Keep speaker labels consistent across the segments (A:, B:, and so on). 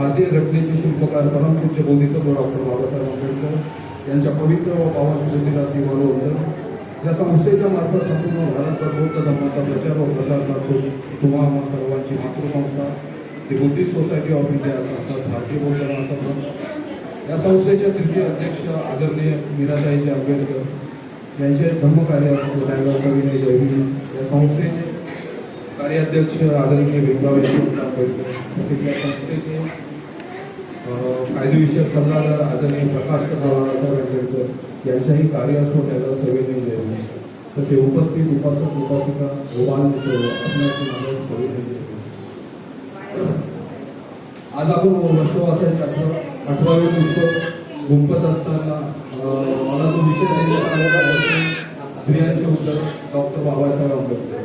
A: भारतीय घटनेचे शिल्पकार परमपूज्य बोधितत्व डॉक्टर बाबासाहेब आंबेडकर यांच्या पवित्र व पावन स्मृतीला होतं. या संस्थेच्या मार्फत संपूर्ण भारतभर बौद्ध धर्माचा प्रचार व प्रसार करतो तुम्हा आम्हा सर्वांची मातृसंस्था ती बुद्धिस्ट सोसायटी ऑफ इंडिया अर्थात भारतीय बौद्ध महासंघ या संस्थेचे तृतीय अध्यक्ष आदरणीय मीराताईजी आंबेडकर यांचे धर्मकार्य ड्रायव्हर कविनय जयवी या संस्थेचे कार्याध्यक्ष आदरणीय भीमराव यशवंत आंबेडकर. तसेच या संस्थेचे कायदेविषयक सल्लागार आदरणीय प्रकाश बाबासाहेब यांच्याही कार्य असतो त्याला सविनय जयवी तसे उपस्थित उपासक उपासिका भगवान आज आपण वर्षवासाचे अठरा अठरावे पुस्तक गुंपत असताना मला तो विषय स्त्रियांचे उत्तर डॉक्टर बाबासाहेब आंबेडकर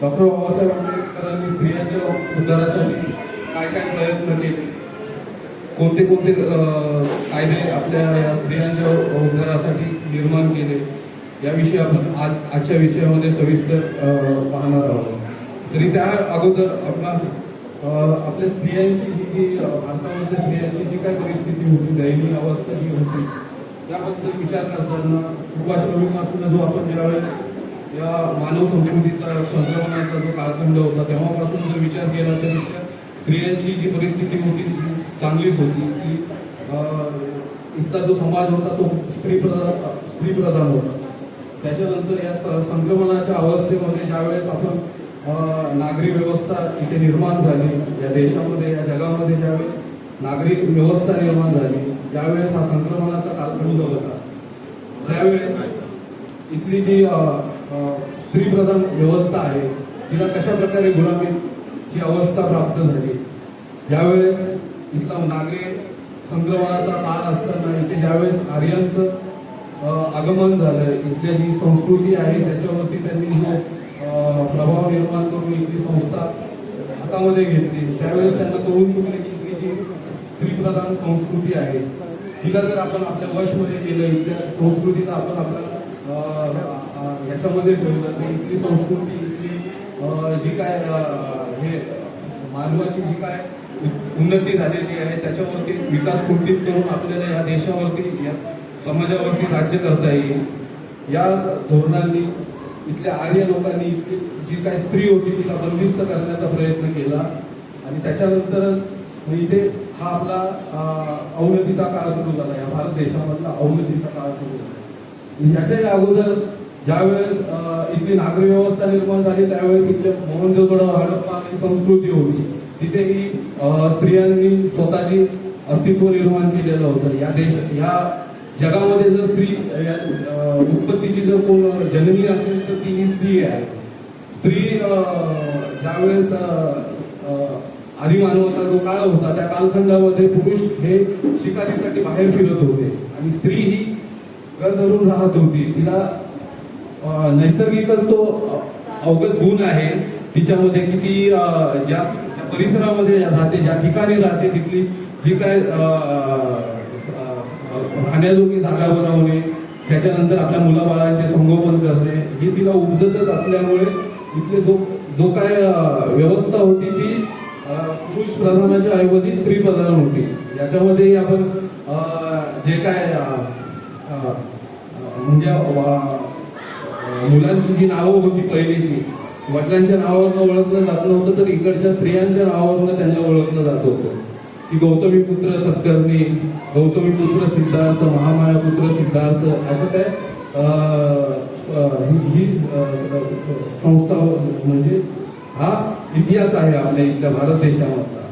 A: डॉक्टर बाबासाहेब आंबेडकरांनी स्त्रियांच्या उद्धारासाठी काय काय प्रयत्न केले? कोणते कोणते कायदे आपल्या या स्त्रियांच्या उद्धारासाठी निर्माण केले याविषयी आपण आज आजच्या विषयामध्ये सविस्तर पाहणार आहोत. तरी त्या अगोदर आपणास आपल्या स्त्रियांची जी जी स्त्रियांची जी काय परिस्थिती होती दयनीय अवस्था जी होती त्याबद्दल विचार करताना सुभाषपासून जो आपण ज्यावेळेस या मानव संस्कृतीचा संक्रमणाचा जो कालखंड होता तेव्हापासून जर विचार केला तर स्त्रियांची जी परिस्थिती होती चांगलीच होती की इथला जो समाज होता तो स्त्री स्त्रीप्रधान स्त्री प्रधान होता. त्याच्यानंतर या संक्रमणाच्या अवस्थेमध्ये ज्यावेळेस आपण नागरी व्यवस्था इथे निर्माण झाली या देशामध्ये या जगामध्ये ज्यावेळेस नागरी व्यवस्था निर्माण झाली ज्यावेळेस हा संक्रमणाचा कालखंड होता. त्यावेळेस इथली जी स्त्रीप्रधान व्यवस्था आहे तिला कशा प्रकारे गुलामीची अवस्था प्राप्त झाली? ज्यावेळेस इथला नागरी संक्रमणाचा काळ असताना इथे ज्यावेळेस आर्यांचं आगमन झालं इथल्या जी संस्कृती आहे त्याच्यावरती त्यांनी जो प्रभाव निर्माण करून इथली संस्था हातामध्ये घेतली. त्यावेळेस त्यांना कळून चुकले की इथली जी स्त्रीप्रधान संस्कृती आहे तिला जर आपण आपल्या वशमध्ये केलं इथल्या संस्कृतीला आपण आपल्या याच्यामध्ये ठेवलं तर इथली संस्कृती इथली जी काय हे मानवाची जी काय उन्नती झालेली आहे. त्याच्यावरती विकास कुंठित करून आपल्याला या देशावरती या समाजावरती राज्य करता येईल. या धोरणांनी इथल्या आर्य लोकांनी जी काय स्त्री होती तिला बंदिस्त करण्याचा प्रयत्न केला. आणि त्याच्यानंतरच इथे हा आपला अवनतीचा काळ सुरू झाला. या भारत देशामधला अवनतीचा काळ सुरू झाला. याच्याही अगोदर ज्यावेळेस इथली नागरी व्यवस्था निर्माण झाली त्यावेळेस इथले मोहनजोदडो हडप्पा आणि संस्कृती होती. तिथेही स्त्रियांनी स्वतःची अस्तित्व निर्माण केलेलं होतं. या देश या जगामध्ये जर स्त्री या, उत्पत्तीची जर कोण जननी असेल तर ती ही स्त्री आहे. स्त्री ज्यावेळेस आदिमानवाचा जो काळ होता त्या कालखंडामध्ये पुरुष हे शिकारीसाठी बाहेर फिरत होते. आणि स्त्री ही घर धरून राहत होती. तिला नैसर्गिकच तो अवगत गुण आहे. तिच्यामध्ये की ती ज्या परिसरामध्ये राहते ज्या ठिकाणी राहते तिथली जी काय राहण्याजोगी जागा बनवणे त्याच्यानंतर आपल्या मुलाबाळांचे संगोपन करणे ही तिला उपजतच असल्यामुळे इथले जो जो काय व्यवस्था होती ती पुरुष प्रधानाच्या ऐवजी स्त्री प्रधान होती. याच्यामध्ये आपण जे काय म्हणजे मुलांची जी नावं होती पहिलीची वडिलांच्या नावावरनं ओळखलं जात नव्हतं तर इकडच्या स्त्रियांच्या नावावरनं त्यांना ओळखलं जात होतं. की गौतमी पुत्र सत्कर्णी गौतमी पुत्र सिद्धार्थ महामाया पुत्र सिद्धार्थ असं काय ही संस्था म्हणजे हा इतिहास आहे आपल्या इथल्या भारत देशामधला.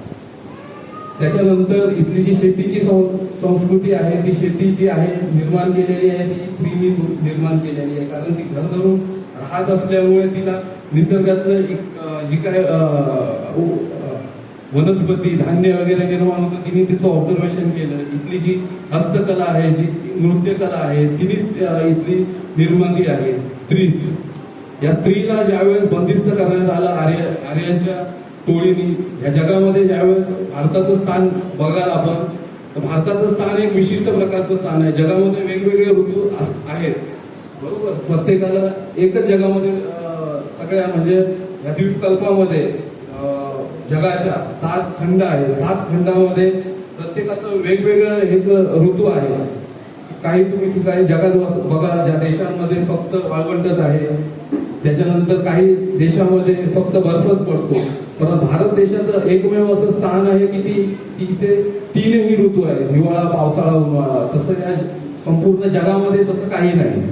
A: त्याच्यानंतर इथली जी शेतीची संस्कृती आहे ती शेती जी आहे निर्माण केलेली आहे ती स्त्रीनी निर्माण केलेली आहे. कारण ती घर धरून राहत असल्यामुळे तिला निसर्गातलं एक जी काय वनस्पती धान्य वगैरे निर्माण होतं तिने तिचं ऑब्झर्वेशन केलं. इथली जी हस्तकला आहे जी नृत्यकला आहे तिनेच इथली निर्माती आहे. स्त्रीच. या स्त्रीला ज्यावेळेस बंदिस्त करण्यात आलं आर्य आर्यांच्या टोळीनी या जगामध्ये ज्यावेळेस भारताचं स्थान बघाल आपण तर भारताचं स्थान एक विशिष्ट प्रकारचं स्थान आहे. जगामध्ये वेगवेगळे ऋतू अस- आहेत. बरोबर? प्रत्येकाला एकच जगामध्ये सगळ्या म्हणजे या द्वीपकल्पामध्ये जगाच्या सात खंड आहे सात खंडामध्ये प्रत्येकाचं वेगवेगळं एक ऋतू आहे. काही तुम्ही ठिकाणी जगात बघा ज्या देशांमध्ये फक्त वाळवंटच आहे त्याच्यानंतर काही देशामध्ये फक्त बर्फच पडतो. परत भारत देशाचं एकमेव असं स्थान आहे की ती की इथे तीनही ऋतू आहे हिवाळा पावसाळा उन्हाळा. तसं या संपूर्ण जगामध्ये तसं काही नाही.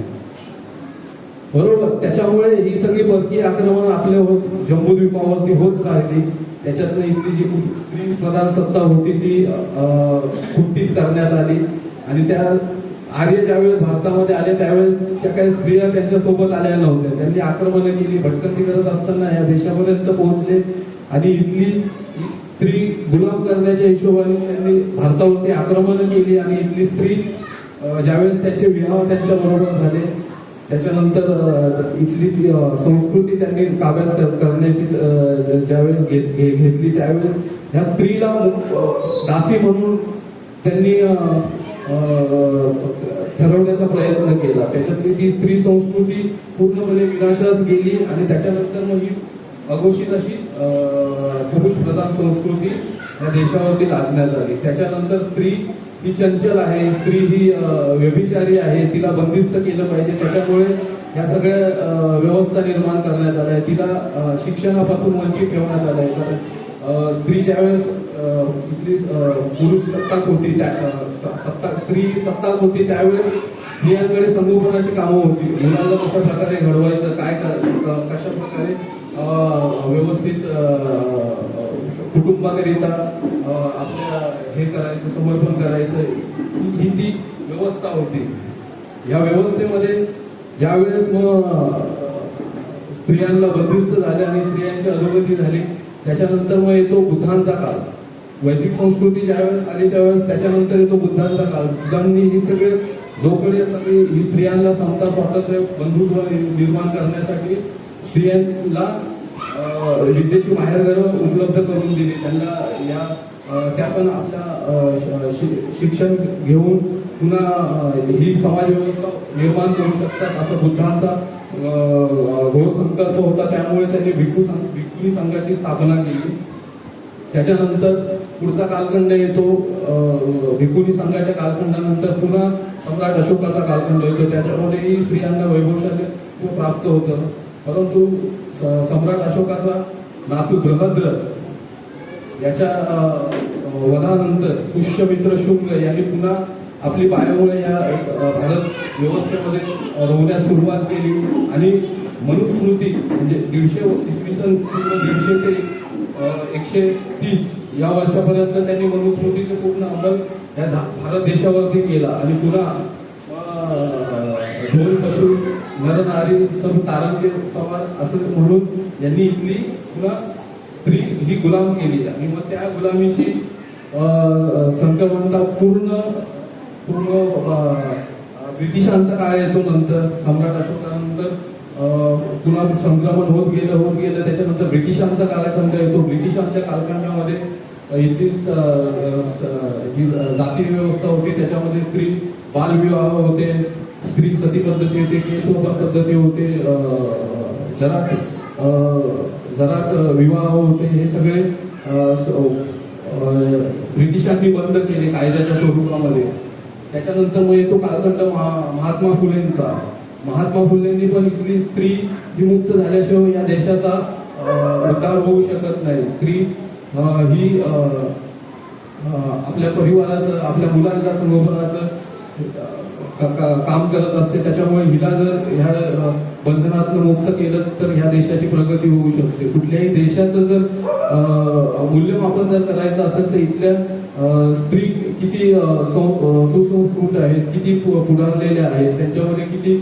A: बरोबर? त्याच्यामुळे ही सगळी परकीय आक्रमण आपल्या होत जम्बूद्वीपावरती होत राहिली. त्याच्यातनं इथली जी स्त्री प्रधान सत्ता होती ती अं, करण्यात आली. आणि त्या आर्य ज्यावेळेस भारतामध्ये आले त्यावेळेस त्या काही स्त्रिया त्यांच्यासोबत आल्या नव्हत्या. त्यांनी आक्रमणं केली भटकंती करत असताना या देशापर्यंत पोहोचले. आणि इथली स्त्री गुलाम करण्याच्या हिशोबाने त्यांनी भारतावरती आक्रमणं केली. आणि इथली स्त्री ज्यावेळेस त्यांचे विवाह त्यांच्या बरोबर झाले त्याच्यानंतर इथली संस्कृती त्यांनी काव्यास करण्याची ज्यावेळेस घेत- घे- घेतली त्यावेळेस ह्या स्त्रीला दासी म्हणून त्यांनी ठरवण्याचा प्रयत्न केला. त्याच्यातली ती स्त्री संस्कृती पूर्णपणे विनाशास गेली आणि त्याच्यानंतर मग ही अघोषित अशी अं, पुरुष प्रधान संस्कृती या देशावरती लादण्यात आली. त्याच्यानंतर स्त्री ही चंचल आहे स्त्री ही व्यभिचारी आहे तिला बंदिस्त केलं पाहिजे. त्याच्यामुळे या सगळ्या व्यवस्था निर्माण करण्यात आल्या. तिला शिक्षणापासून वंचित ठेवण्यात आलंय. कारण स्त्री ज्यावेळेस इथली पुरुष सत्ताक होती त्या सत्ता स्त्री सत्ताक होती त्यावेळेस स्त्रियांकडे संगोपनाची कामं होती. मुलांना कशा प्रकारे घडवायचं काय कशा प्रकारे व्यवस्थित कुटुंबाकरिता आपल्या हे करायचं समर्पण करायचं ही- ती व्यवस्था होती. या व्यवस्थेमध्ये ज्यावेळेस मग स्त्रियांना बंदिस्त झाले आणि स्त्रियांची अधोगती झाली त्याच्यानंतर मग येतो बुद्धांचा काळ. वैदिक संस्कृती ज्यावेळेस आली त्यावेळेस त्याच्यानंतर येतो बुद्धांचा काळ. बुद्धांनी ही सगळे जोकडे सगळी ही स्त्रियांना समता स्वातंत्र्य बंधुत्व निर्माण करण्यासाठी स्त्रियांना विद्येची माहेरघर उपलब्ध करून दिली. त्यांना या त्या पण आपल्या श- शि- शिक्षण घेऊन पुन्हा ही समाज व्यवस्था निर्माण करू शकतात असं बुद्धांचा घोर संकल्प होता. त्यामुळे त्यांनी भिक्खू संघ- भिक्खुनी संघाची स्थापना केली. त्याच्यानंतर पुढचा कालखंड येतो. अं, भिक्खुनी संघाच्या कालखंडानंतर पुन्हा सम्राट अशोकाचा कालखंड येतो त्याच्यामध्येही स्त्रियांना वैभवशाली प्राप्त होतं. परंतु सम्राट अशोकाचा नातू बृहद्र याच्या वधानंतर पुष्यमित्र शुंग यांनी पुन्हा आपली पायामुळे या भारत व्यवस्थेमध्ये रोवण्यास सुरुवात केली. आणि मनुस्मृती म्हणजे दीडशे इसवी सन पूर्ण दीडशे ते एकशे तीस या वर्षापर्यंत त्यांनी मनुस्मृतीचे पूर्ण अंमल या धा- भारत देशावरती केला. आणि पुन्हा अं, ढोल पशु नर नारी सब तारंगे सवार असं म्हणून यांनी इथली पुन्हा स्त्री ही गुलाम केली. आणि मग त्या गुलामीची संक्रमणता पूर्ण पूर्ण ब्रिटिशांचा काळ येतो नंतर सम्राट अशोकानंतर पुन्हा संक्रमण होत गेलं होत गेलं. त्याच्यानंतर ब्रिटिशांचा कालखंड येतो. ब्रिटिशांच्या कालखंडामध्ये इथली जाती व्यवस्था होती त्याच्यामध्ये स्त्री बालविवाह होते. स्त्री सती पद्धती होते केशव पद्धती होते जरा जराट विवाह होते हे सगळे ब्रिटिशांनी बंद केले कायद्याच्या स्वरूपामध्ये. त्याच्यानंतर मग येतो कालखंड महा- महात्मा फुलेंचा. महात्मा फुलेंनी पण इथली स्त्री विमुक्त झाल्याशिवाय या देशाचा उद्धार होऊ शकत नाही. स्त्री ही आपल्या परिवाराचं आपल्या मुलांच्या संगोपनाचं काम करत असते त्याच्यामुळे हिला जर ह्या बंधनातून मुक्त केलं तर ह्या देशाची प्रगती होऊ शकते. कुठल्याही देशाचं जर मूल्यमापन जर करायचं असेल तर इथल्या स्त्री किती सं- सुसंस्कृत आहेत किती पुढारलेल्या आहेत त्यांच्यामध्ये किती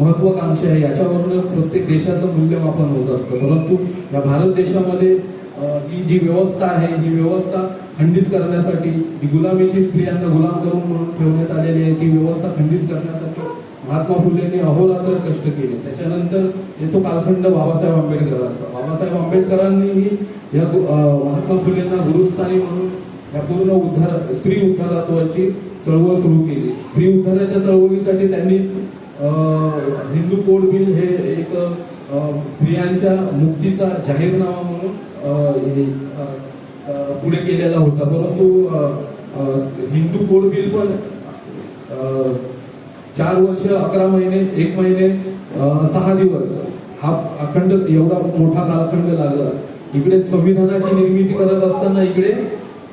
A: महत्वाकांक्षा आहे याच्यावरून प्रत्येक देशाचं मूल्यमापन होत असतं. परंतु या भारत देशामध्ये ही जी व्यवस्था आहे ही व्यवस्था खंडित करण्यासाठी ही गुलामीची स्त्रियांना गुलाम करून म्हणून ठेवण्यात आलेली आहे ती व्यवस्था खंडित करण्यासाठी महात्मा फुलेंनी अहोरात्र कष्ट केले. त्याच्यानंतर येतो कालखंड बाबासाहेब आंबेडकरांचा. बाबासाहेब आंबेडकरांनीही या महात्मा फुलेंना गुरुस्थानी म्हणून या पूर्ण उद्धार स्त्री उद्धारत्वाची चळवळ सुरू केली. स्त्री उद्धाराच्या चळवळीसाठी त्यांनी हिंदू कोड बिल हे एक स्त्रियांच्या मुक्तीचा जाहीरनामा म्हणून पुढे केलेला होता. परंतु हिंदू कोड बिल पण चार वर्ष अकरा महिने एक महिने सहा दिवस हा अखंड एवढा मोठा कालखंड लागला. इकडे संविधानाची निर्मिती करत असताना इकडे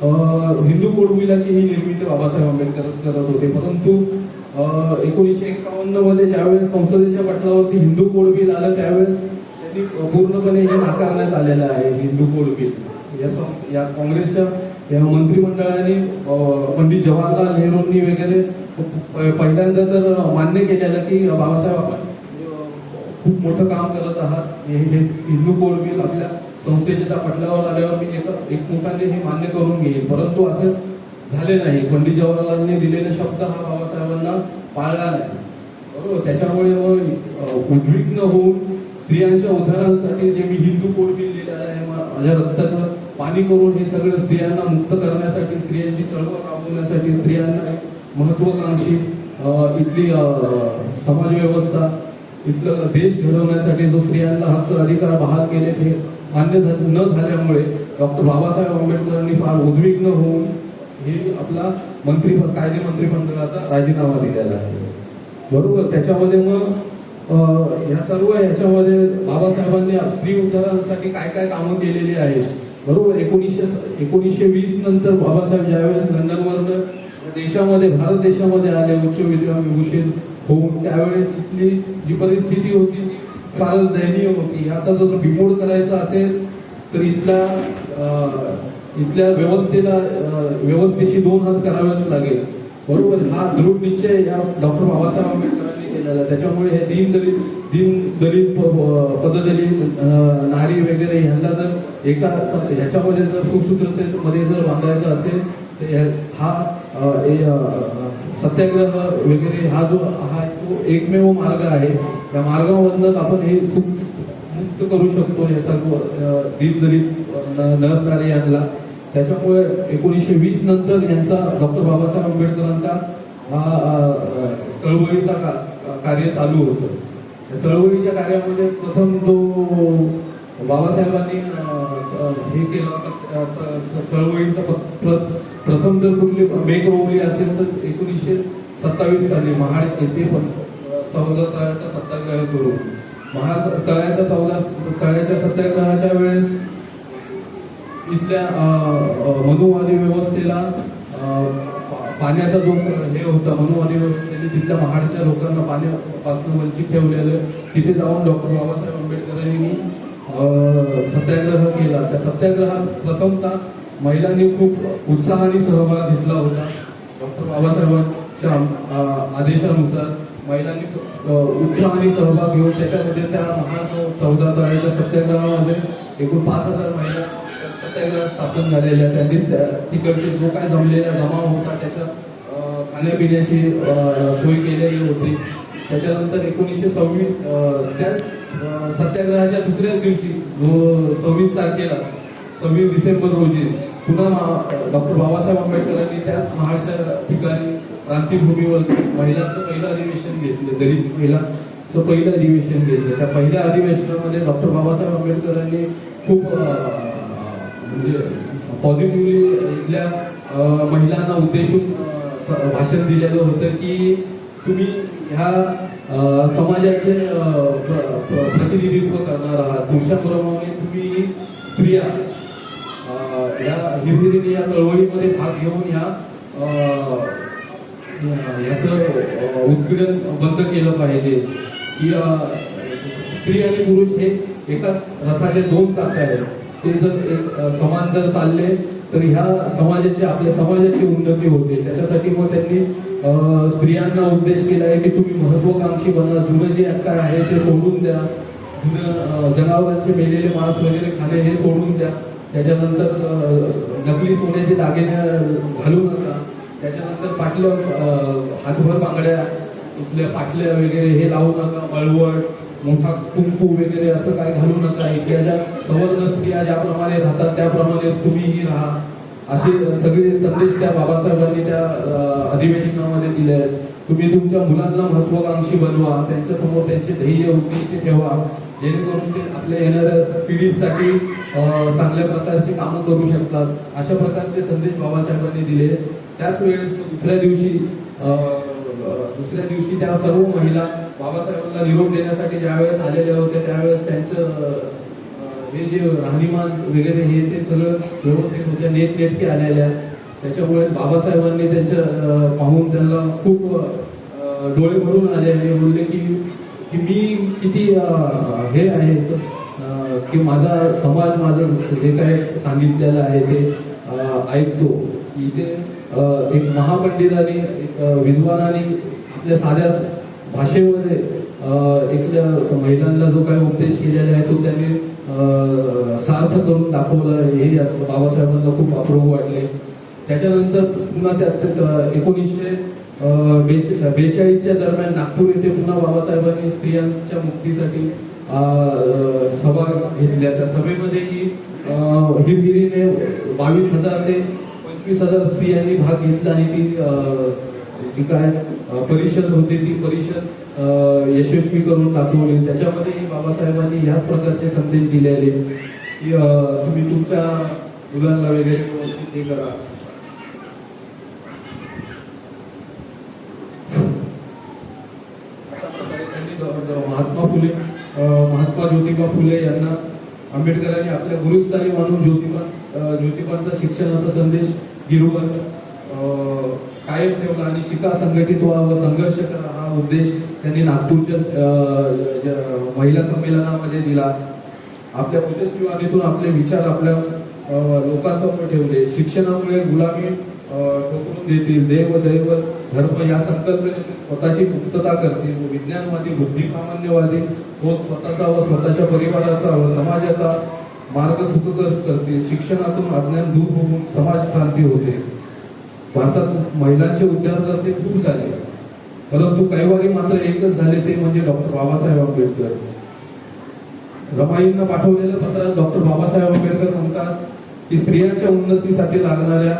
A: हिंदू हिंदू कोडबिलाची ही निर्मिती बाबासाहेब आंबेडकर करत होते. परंतु एकोणीसशे एकावन्नमध्ये ज्यावेळेस संसदेच्या पटलावरती हिंदू कोडबिल आलं त्यावेळेस त्यांनी पूर्णपणे हे नाकारण्यात आलेलं आहे हिंदू कोडबिल या या काँग्रेसच्या या मंत्रिमंडळाने पंडित जवाहरलाल नेहरूंनी वगैरे पहिल्यांदा तर मान्य केलेलं की बाबासाहेब आपण खूप मोठं काम करत आहात. हे हिंदू कोड बिल आपल्या संस्थेच्या पटलावर आल्यावर मी एक एकमुखाने हे मान्य करून घेईल. परंतु असं झाले नाही. पंडित जवाहरलालने दिलेले शब्द हा बाबासाहेबांना पाळला नाही. बरोबर? त्याच्यामुळे मग उद्विग्न होऊन स्त्रियांच्या उद्धारासाठी जे मी हिंदू कोड बिल लिहिलेलं आहे माझ्या रक्ताचं पाणी करून हे सगळं स्त्रियांना मुक्त करण्यासाठी स्त्रियांची चळवळ राबवण्यासाठी स्त्रियांना एक महत्वाकांक्षी इथली समाजव्यवस्था समाज व्यवस्था इथलं देश घडवण्यासाठी जो स्त्रियांना हक्क अधिकार बहाल केले ते मान्य झा- न झाल्यामुळे डॉक्टर बाबासाहेब आंबेडकरांनी फार उद्विग्न होऊन हे आपला मंत्री कायदे मंत्रिमंडळाचा राजीनामा दिलेला आहे. बरोबर? त्याच्यामध्ये मग ह्या सर्व ह्याच्यामध्ये बाबासाहेबांनी स्त्री उद्धारासाठी काय काय कामं केलेली आहेत? बरोबर एकोणीसशे एकोणीसशे वीस नंतर बाबासाहेब ज्यावेळेस लंडनवरनं देशामध्ये भारत देशामध्ये आले उच्च विद्याभूषित होऊन त्यावेळेस इथली जी परिस्थिती होती ती फारच दयनीय होती. ह्याचा जर बिमोड करायचा असेल तर इथल्या इथल्या व्यवस्थेला व्यवस्थेशी दोन हात करावेच लागेल. बरोबर हा दृढ निश्चय या डॉक्टर बाबासाहेब आंबेडकरांनी केलेलं. त्याच्यामुळे हे दीन दलित दीन दलित प- पददलित नारी वगैरे ह्यांना जर एका ह्याच्यामध्ये जर सुसूत्रतेमध्ये जर बांधायचं असेल तर हा हे, सत्याग्रह वगैरे हा जो हा तो एकमेव मार्ग आहे त्या मार्गामधनंच आपण हे सुख मुक्त करू शकतो या सर्व अं, दीन दलित अं, यांना. त्याच्यामुळे एकोणीसशे वीस नंतर यांचा डॉक्टर बाबासाहेब आंबेडकरांचा हा चळवळीचा का- कार्य चालू होतं. त्या चळवळीच्या कार्यामध्ये प्रथम जो बाबासाहेबांनी हे केलं होतं, चळवळीचा प्रथम जर कुठली मेघ रोवली असेल तर एकोणीसशे सत्तावीस साली महाड येथे पण चौदा तळ्याचा सत्याग्रह करू महाड तळ्याच्या चौदा तळ्याच्या सत्याग्रहाच्या वेळेस इथल्या मनुवादी व्यवस्था पाण्याचा जो हे होता मनुवादी त्यांनी तिथल्या महाडच्या लोकांना पाण्यापासून वंचित ठेवलेलं. तिथे जाऊन डॉक्टर बाबासाहेब आंबेडकरांनी सत्याग्रह केला. त्या सत्याग्रहात प्रथमतः महिलांनी खूप उत्साहाने सहभाग घेतला होता. डॉक्टर बाबासाहेबांच्या आदेशानुसार महिलांनी उत्साहाने सहभाग घेऊन त्याच्यामध्ये त्या महाड चौदा तारखेच्या सत्याग्रहामध्ये एकूण पाच हजार महिला सत्याग्रह स्थापन झालेल्या त्यांनी त्या- तिकडचे जो काय जमलेला जमाव होता त्याच्या खाण्यापिण्याची सोय केलेली होती. त्याच्यानंतर एकोणीसशे सव्वीस त्याच त्या सत्याग्रहाच्या दुसऱ्याच दिवशी जो सव्वीस तारखेला सव्वीस डिसेंबर रोजी पुन्हा डॉक्टर बाबासाहेब आंबेडकरांनी त्याच महाडच्या ठिकाणी क्रांतीभूमीवर महिलांचं पहिलं अधिवेशन घेतलं दलित महिलांचं पहिलं अधिवेशन घेतलं. त्या पहिल्या अधिवेशनामध्ये डॉक्टर बाबासाहेब आंबेडकरांनी खूप म्हणजे पॉझिटिव्हली इथल्या महिलांना उद्देशून भाषण दिलेलं होतं की तुम्ही ह्या समाजाचे प्र- प्रतिनिधित्व करणार आहात. पुरुषांप्रमाणे तुम्ही स्त्रिया या ह्या या चळवळीमध्ये भाग घेऊन ह्या याचं उत्पीडन बंद केलं पाहिजे. की स्त्री आणि पुरुष हे एकाच रथाचे दोन चाक आहेत. ते जर एक अं, समान जर चालले तर ह्या समाजाची आपल्या समाजाची उन्नती होते. त्याच्यासाठी मग त्यांनी स्त्रियांना उद्देश केला आहे की तुम्ही महत्वाकांक्षी बना जुनं जे काय आहे ते सोडून द्या. जुनं जनावरांचे मेलेले मांस वगैरे खाणे हे सोडून द्या. त्याच्यानंतर नकली सोन्याचे दागिने घालू नका. त्याच्यानंतर पाटलं हातभर बांगड्या इथल्या पाटल्या वगैरे हे लावू नका. मळवट मोठा कुंकू वगैरे असं काय घालू नका. इथल्या ज्या जबरदस्त स्त्रिया ज्याप्रमाणे राहतात त्याप्रमाणेच तुम्हीही राहा. असे सगळे संदेश त्या बाबासाहेबांनी त्या अधिवेशनामध्ये दिले आहेत. तुम्ही तुमच्या मुलांना महत्वाकांक्षी बनवा त्यांच्यासमोर त्यांचे ध्येय उद्दिष्ट ठेवा. जेणेकरून ते आपल्या येणाऱ्या पिढीसाठी चांगल्या प्रकारची कामं करू शकतात. अशा प्रकारचे संदेश बाबासाहेबांनी दिले त्याच वेळेस दुसऱ्या दिवशी दुसऱ्या दिवशी त्या सर्व महिला बाबासाहेबांना निरोप देण्यासाठी ज्यावेळेस आलेल्या होत्या त्यावेळेस त्यांचं हे जे राहणीमान वगैरे हे ते सगळं व्यवस्थित होत्या नेटनेटके आलेल्या. त्याच्यामुळे बाबासाहेबांनी त्यांच्या पाहून त्यांना खूप डोळे भरून आले आणि बोलले की की मी किती हे आहे की माझा समाज माझं जे काय सांगितलेलं आहे ते ऐकतो. इथे एक महापंडितांनी एक विद्वानाने आपल्या साध्या भाषेमध्ये एक त्या महिलांना जो काही उपदेश केलेला आहे तो त्यांनी सार्थ करून दाखवला हे बाबासाहेबांना खूप अप्रूप वाटले. त्याच्यानंतर पुन्हा त्यात एकोणीसशे बेचाळीसच्या दरम्यान नागपूर येथे पुन्हा बाबासाहेबांनी स्त्रियांच्या मुक्तीसाठी सभा घेतल्या. त्या सभेमध्येही हिरगिरीने बावीस हजार ते पंचवीस हजार स्त्रियांनी भाग घेतला आणि ती जी काय परिषद होती ती परिषद यशस्वी करून दाखवली. त्याच्यामध्ये बाबासाहेबांनी ह्याच प्रकारचे संदेश दिलेले. की तुम्ही तुमच्या मुलांना वगैरे व्यवस्थित हे करा. महात्मा फुले महात्मा ज्योतिबा फुले यांना आंबेडकरांनी आपल्या गुरुस्थानी मानून ज्योतिबा ज्योतिबांचा शिक्षणाचा संदेश गिरवत कायम ठेवला आणि शिका संघटित व्हा व संघर्ष करा हा उद्देश त्यांनी नागपूरच्या महिला संमेलनामध्ये दिला. आपल्या ओजस्वीवाणीतून आपले विचार आपल्या लोकांसमोर ठेवले. शिक्षणामुळे गुलामी ठोकून देतील. देव दैव धर्म या संकल्पने स्वतःची मुक्तता करतील व विज्ञानवादी बुद्धिसामान्यवादी होत स्वतःचा व स्वतःच्या परिवाराचा व समाजाचा मार्ग सुखकर करते. शिक्षणातून अज्ञान दूर होऊन समाज क्रांती होते. भारतात महिलांचे उद्धारकर्ते खूप झाले. परंतु काही वारी मात्र एकच झाले ते म्हणजे डॉक्टर बाबासाहेब आंबेडकर. रमाईंना पाठवलेल्या पत्रात डॉक्टर बाबासाहेब आंबेडकर म्हणतात की स्त्रियांच्या उन्नतीसाठी लागणाऱ्या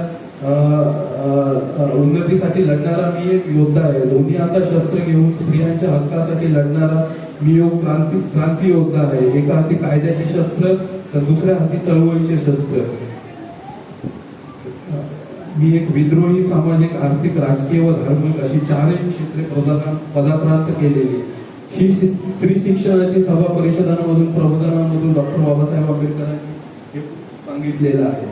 A: उन्नतीसाठी लढणारा मी एक योद्धा आहे. दोन्ही आता शस्त्र घेऊन स्त्रियांच्या हक्कासाठी लढणारा मी एक क्रांती क्रांती योद्धा आहे. एका हाती कायद्याचे शस्त्र तर दुसऱ्या हाती चळवळीचे शस्त्र. मी एक विद्रोही सामाजिक आर्थिक राजकीय व धार्मिक अशी चारही क्षेत्रे प्रदान पदाप्राप्त केलेली. ही स्त्री शिक्षणाची सभा परिषदांमधून प्रबोधनामधून डॉक्टर बाबासाहेब आंबेडकरांनी हे सांगितलेलं आहे.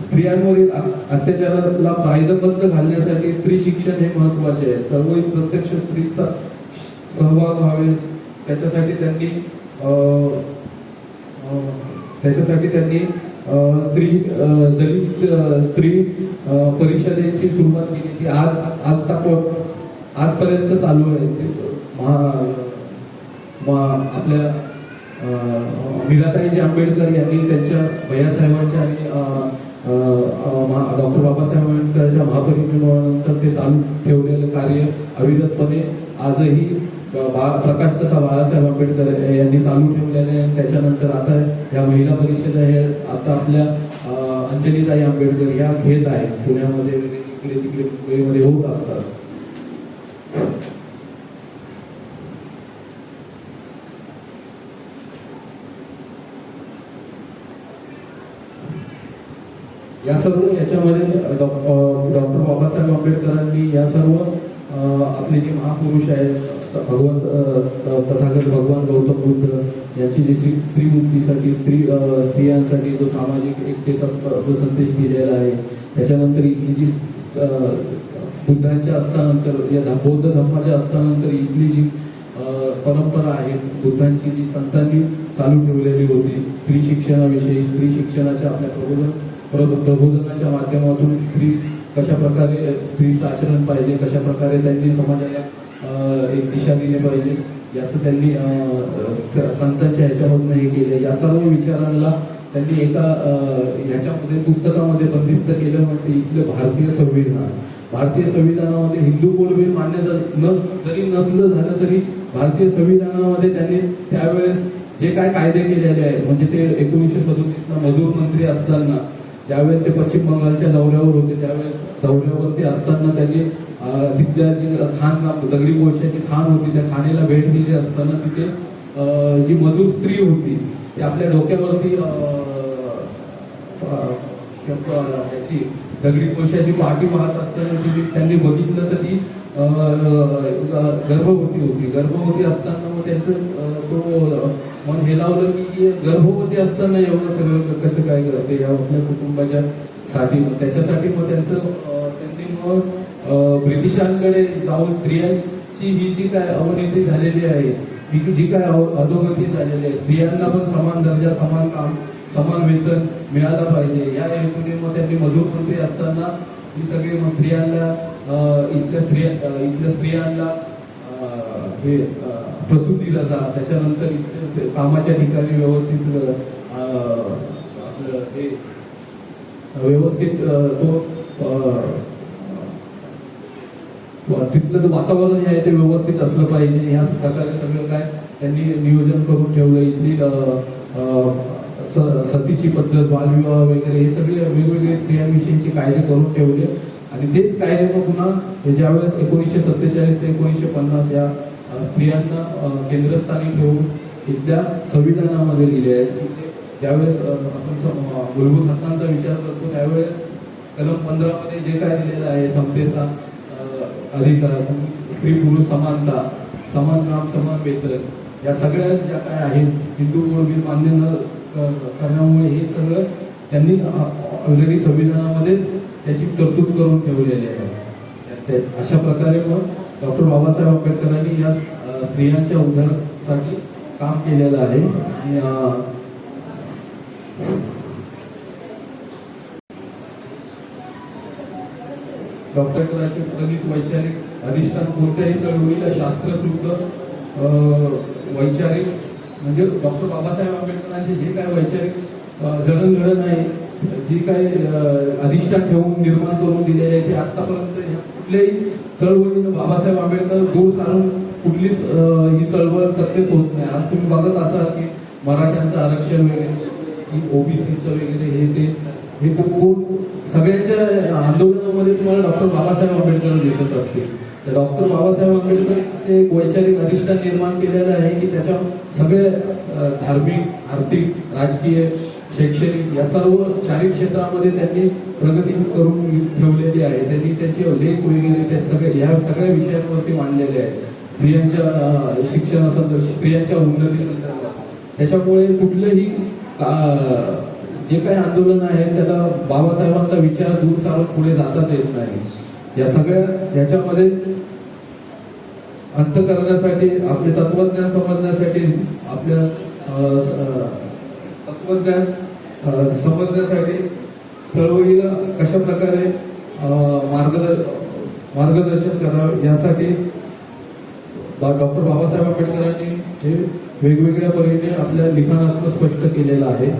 A: स्त्रियांवरील अत्याचाराला कायदेबद्ध घालण्यासाठी स्त्री शिक्षण हे महत्त्वाचे आहे. चळवळीत प्रत्यक्ष स्त्रीचा सहभाग व्हावे त्याच्यासाठी त्यांनी अं, त्याच्यासाठी त्यांनी स्त्री दलित स्त्री परिषदेची सुरुवात केली. ती आज आज तक आजपर्यंत चालू आहे. महा आपल्या अं, मीराताईजी आंबेडकर यांनी त्यांच्या भैयासाहेबांच्या आणि डॉक्टर बाबासाहेब आंबेडकरच्या महापरिनिर्वाणानंतर ते चालू ठेवलेलं कार्य अविरतपणे आजही प्रकाश तथा बाळासाहेब आंबेडकर यांनी चालू ठेवलेले आहे. त्याच्यानंतर आता या महिला परिषदा हे आता आपल्या अंजलीताई आंबेडकर या घेत आहेत. पुण्यामध्ये इकडे तिकडे मुंबईमध्ये होत असतात. या सर्व याच्यामध्ये डॉक्टर बाबासाहेब आंबेडकरांनी या सर्व आपले जे महापुरुष आहेत भगवान तथागत भगवान गौतम बुद्ध यांची जी स्त्री स्त्री मुक्तीसाठी स्त्री स्त्रियांसाठी जो सामाजिक एकतेचा जो संदेश दिलेला आहे त्याच्यानंतर इथली जी बुद्धांच्या असतानंतर या ध- बौद्ध धर्माच्या असतानंतर इथली जी परंपरा आहे बुद्धांची जी संतांनी चालू ठेवलेली होती स्त्री शिक्षणाविषयी स्त्री शिक्षणाच्या आपल्या प्रबोधन प्रबोधनाच्या माध्यमातून स्त्री कशा प्रकारे स्त्रीचं आचरण पाहिजे कशा प्रकारे त्यांनी समाजाला एक दिशा दिली पाहिजे. याचं त्यांनी संतांच्या ह्याच्यामधून हे केलं या सर्व विचारांना त्यांनी एका ह्याच्यामध्ये पुस्तकामध्ये बंदिस्त केलं म्हणजे इथलं भारतीय संविधान. भारतीय संविधानामध्ये हिंदू कोड बिल मान्य न जरी नसलं झालं तरी भारतीय संविधानामध्ये त्यांनी त्यावेळेस जे काय कायदे केलेले आहेत म्हणजे ते एकोणीसशे सदोतीसला मजूर मंत्री असताना ज्यावेळेस ते पश्चिम बंगालच्या दौऱ्यावर होते त्यावेळेस दौऱ्यावरती असताना त्यांनी तिथल्या जी खाण दगडी कोळशाची खाण होती त्या खाणीला भेट दिली असताना तिथे जी मजूर स्त्री होती ती आपल्या डोक्यावरती याची दगडी कोळशाची पाठी पाहत असताना ती त्यांनी बघितलं तर ती गर्भवती होती. गर्भवती असताना मग त्यांचं तो मन हे लावलं की गर्भवती असताना एवढं सगळं कसं काय करते या आपल्या कुटुंबाच्या साठी मग त्याच्यासाठी मग त्यांचं त्यांनी मग ब्रिटिशांकडे जाऊन स्त्रियांची ही जी काय अवनीती झालेली आहे ही जी- काय अधोगती झालेली आहे स्त्रियांना पण समान दर्जा समान काम समान वेतन मिळालं पाहिजे. या हेतूने मग त्यांनी मजूर मंत्री असताना ही सगळी मग स्त्रियांना इथल्या स्त्रिया इथल्या स्त्रियांना हे अं, दिला जा. त्याच्यानंतर इथे कामाच्या ठिकाणी व्यवस्थित आपलं हे व्यवस्थित तो तिथलं जे वातावरण हे आहे ते व्यवस्थित असलं पाहिजे. ह्या प्रकारे सगळं काय त्यांनी नियोजन करून ठेवलं. इथली स- सतीची पद्धत बालविवाह वगैरे हे सगळे वेगवेगळे स्त्रियांविषयीचे कायदे करून ठेवले. आणि तेच कायदे मग पुन्हा ज्यावेळेस एकोणीसशे सत्तेचाळीस ते एकोणीसशे पन्नास या स्त्रियांना केंद्रस्थानी ठेवून इथल्या संविधानामध्ये लिहिले आहेत. ज्यावेळेस आपण मूलभूत हक्कांचा विचार करतो त्यावेळेस कलम पंधरामध्ये जे काय दिलेलं आहे समतेचा अधिकार स्त्री पुरुष समानता समान काम समान वेतन या सगळ्या ज्या काय आहेत हिंदू बिल मान्य न करण्यामुळे हे सगळं त्यांनी ऑलरेडी संविधानामध्येच त्याची तरतूद करून ठेवलेली आहे. अशा प्रकारे मग डॉक्टर बाबासाहेब आंबेडकरांनी या स्त्रियांच्या उद्धारासाठी काम केलेलं आहे. डॉक्टरांचे डॉक्टर वैचारिक अधिष्ठान कोणत्याही चळवळीला शास्त्रशुद्ध अं, वैचारिक म्हणजे डॉक्टर बाबासाहेब आंबेडकरांचे जे काय वैचारिक जडणघडण आहे जी काय अधिष्ठान ठेवून निर्माण करून दिलेली आहे ते आतापर्यंत ह्या कुठल्याही चळवळीनं बाबासाहेब आंबेडकर दूर सारून कुठलीच ही चळवळ सक्सेस होत नाही. आज तुम्ही बघत असाल की मराठ्यांचं आरक्षण वगैरे की ओबीसीचं वगैरे हे ते हे खूप सगळ्याच्या सगळ्यांच्या आंदोलनामध्ये तुम्हाला डॉक्टर बाबासाहेब आंबेडकर दिसत असतील. तर डॉक्टर बाबासाहेब आंबेडकर एक वैचारिक अधिष्ठान निर्माण केलेलं आहे की त्याच्या सगळे धार्मिक आर्थिक राजकीय शैक्षणिक या सर्व चारही क्षेत्रामध्ये त्यांनी प्रगती करून ठेवलेली आहे. त्यांनी त्याचे लेख वगैरे त्या सगळ्या ह्या सगळ्या विषयांवरती मांडलेले आहेत स्त्रियांच्या अं, शिक्षणासंदर्भात स्त्रियांच्या उन्नती संदर्भात त्याच्यामुळे कुठलंही जे काही आंदोलन आहे त्याला बाबासाहेबांचा विचार दूर चालत पुढे जाताच येत नाही. या सगळ्या ह्याच्यामध्ये अंत करण्यासाठी आपले तत्वज्ञान समजण्यासाठी आपल्या अं, तत्वज्ञान समजण्यासाठी चळवळीला कशा प्रकारे मार्गदर्श मार्गदर्शन करावं यासाठी डॉक्टर बाबासाहेब आंबेडकरांनी हे वेगवेगळ्या परीने आपल्या लिखाणातून स्पष्ट केलेलं आहे.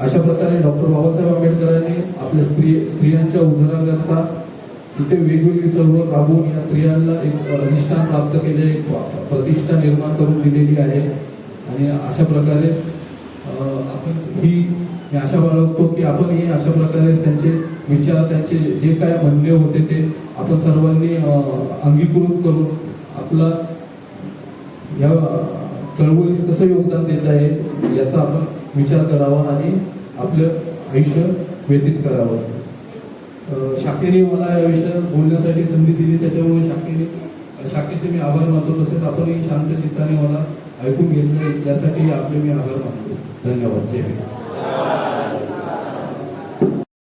A: अशा प्रकारे डॉक्टर बाबासाहेब आंबेडकरांनी आपल्या स्त्री स्त्रियांच्या उदाहरणाकरता तिथे वेगवेगळी चळवळ राबवून या स्त्रियांना एक अधिष्ठान प्राप्त केले एक प्रतिष्ठा निर्माण करून दिलेली आहे. आणि अशा प्रकारे आपण ही मी आशा बाळगतो की आपण हे अशा प्रकारे त्यांचे विचार त्यांचे जे काय म्हणणे होते ते आपण सर्वांनी अंगीकृत करून आपला या चळवळीस कसं योगदान देत आहे याचा आपण विचार करावा आणि आपलं आयुष्य व्यतीत करावं. शाखेने मला या विषयात बोलण्यासाठी संधी दिली त्याच्यामुळे शाखेने शाखेचे मी आभार मानतो. तसेच आपणही शांत चित्ताने मला ऐकून घेतले यासाठी आपले मी आभार मानतो. धन्यवाद. जय